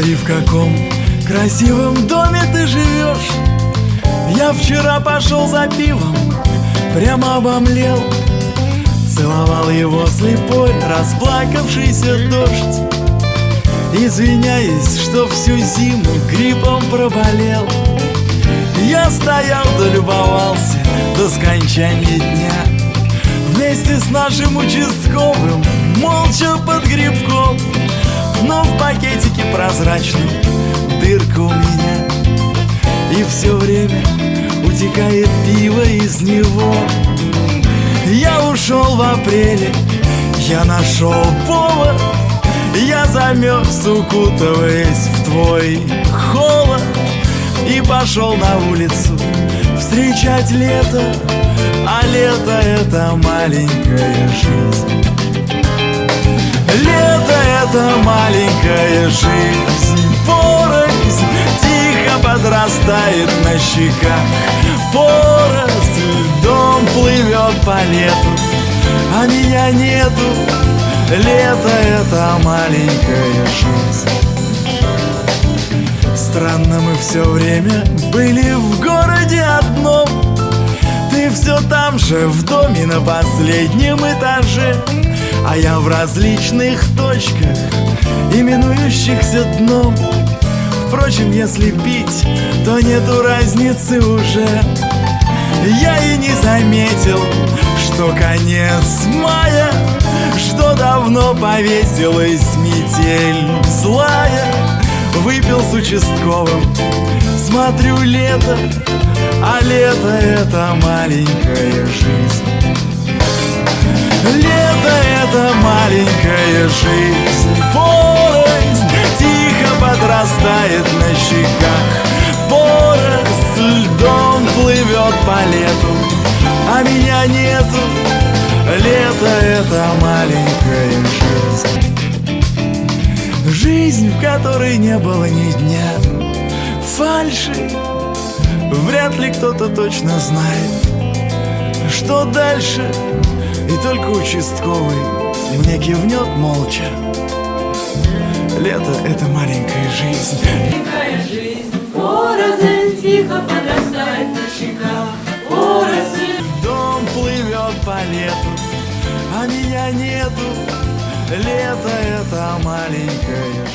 Смотри, в каком красивом доме ты живешь? Я вчера пошел за пивом, прямо обомлел Целовал его слепой, расплакавшийся дождь. Извиняюсь, что всю зиму гриппом проболел. Я стоял да любовался до скончания дня. Вместе с нашим участковым, пакетике прозрачном дырка у меня. И все время утекает пиво из него. Я ушел в апреле, я нашел повод. Я замерз, укутываясь в твой холод. И пошел на улицу встречать лето. А лето — это маленькая жизнь жизнь Порознь тихо подрастает на щеках. Поросль льдом плывет по лету А меня нету. Лето — это маленькая жизнь. Странно мы все время были в городе одном. Ты все там же, в доме на последнем этаже А я в различных точках, именующихся дном. Впрочем, если пить, то нету разницы уже. Я и не заметил, что конец мая что давно повесилась метель злая. Выпил с участковым, смотрю лето А лето это маленькая жизнь жизнь Порознь тихо подрастает на щеках. Поросль льдом плывет по лету А меня нету. Лето — это маленькая жизнь. Жизнь, в которой не было ни дня. Фальши Вряд ли кто-то точно знает. Что дальше И только участковый Мне кивнет молча. Лето — это маленькая жизнь. Маленькая жизнь, порознь тихо подрастает на щеках. Порознь Дом плывет по лету, а меня нету. Лето — это маленькая